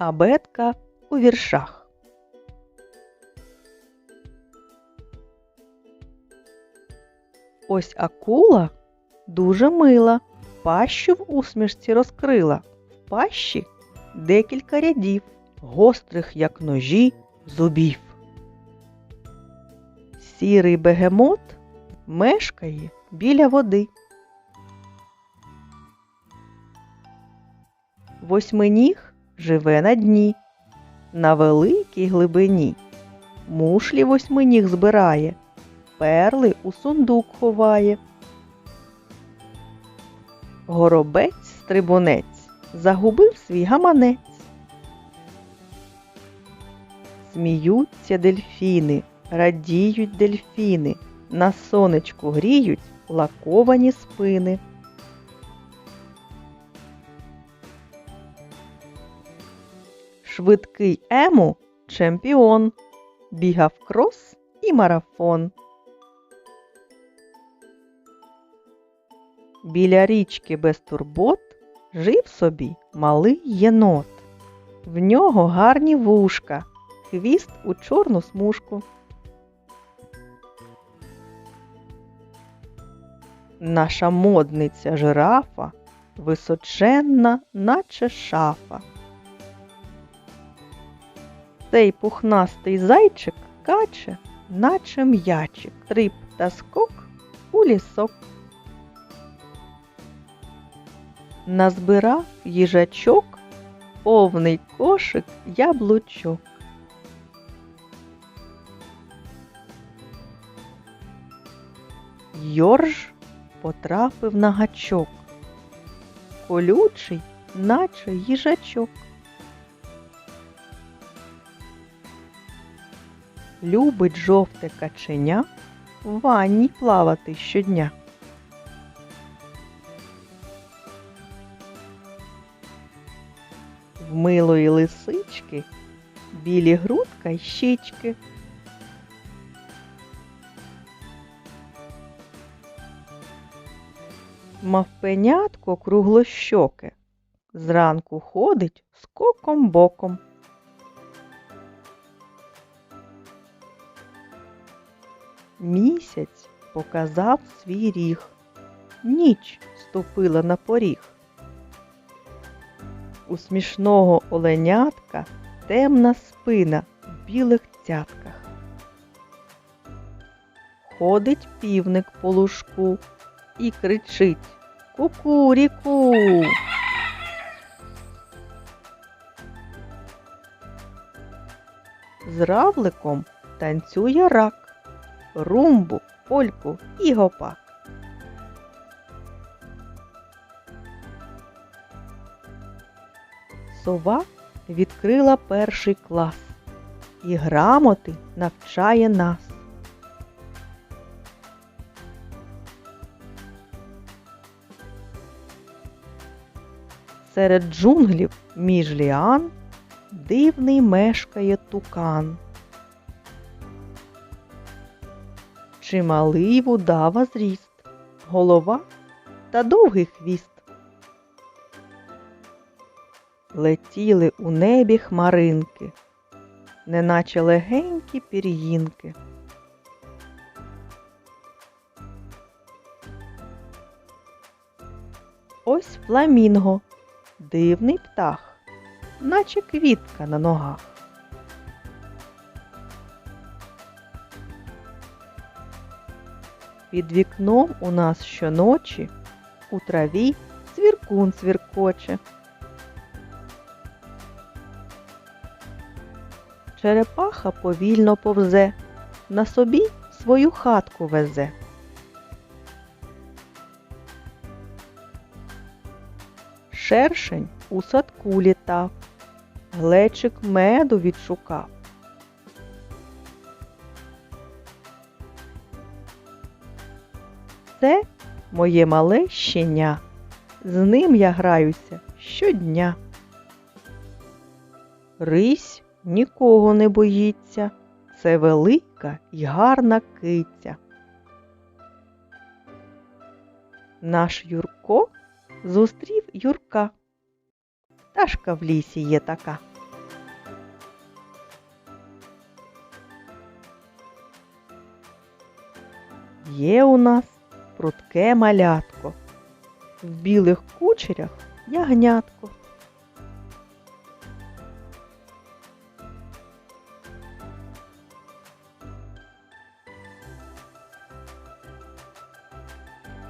Абетка у віршах. Ось акула дуже мила, пащу в усмішці розкрила. В пащі декілька рядів, гострих, як ножі, зубів. Сірий бегемот мешкає біля води. Восьминіг живе на дні, на великій глибині. Мушлі восьминіг збирає, перли у сундук ховає. Горобець стрибунець загубив свій гаманець. Сміються дельфіни, радіють дельфіни, на сонечку гріють лаковані спини. Швидкий ему чемпіон, бігав крос і марафон. Біля річки без турбот жив собі малий єнот. В нього гарні вушка, хвіст у чорну смужку. Наша модниця жирафа височенна, наче шафа. Цей пухнастий зайчик каче, наче м'ячик, трип та скок у лісок. Назбирав їжачок повний кошик яблучок. Йорж потрапив на гачок, колючий, наче їжачок. Любить жовте каченя в ванні плавати щодня. В милої лисички білі грудка й щічки. Мавпенятко круглощоке зранку ходить скоком боком. Місяць показав свій ріг, ніч ступила на поріг. У смішного оленятка темна спина в білих цятках. Ходить півник по лужку і кричить Кукуріку. З равликом танцює рак, румбу, польку і гопак. Сова відкрила перший клас і грамоти навчає нас. Серед джунглів між ліан дивний мешкає тукан. Чималий вудава зріст, голова та довгий хвіст. Летіли у небі хмаринки, неначе легенькі пір'їнки. Ось фламінго, дивний птах, наче квітка на ногах. Під вікном у нас щоночі у траві цвіркун цвіркоче. Черепаха повільно повзе, на собі свою хатку везе. Шершень у садку літав, глечик меду відшукав. це моє мале щеня. З ним я граюся щодня. Рись нікого не боїться. Це велика і гарна киця. Наш Юрко зустрів Юрка. Ташка в лісі є така. Є у нас прудке малятко. В білих кучерях ягнятко.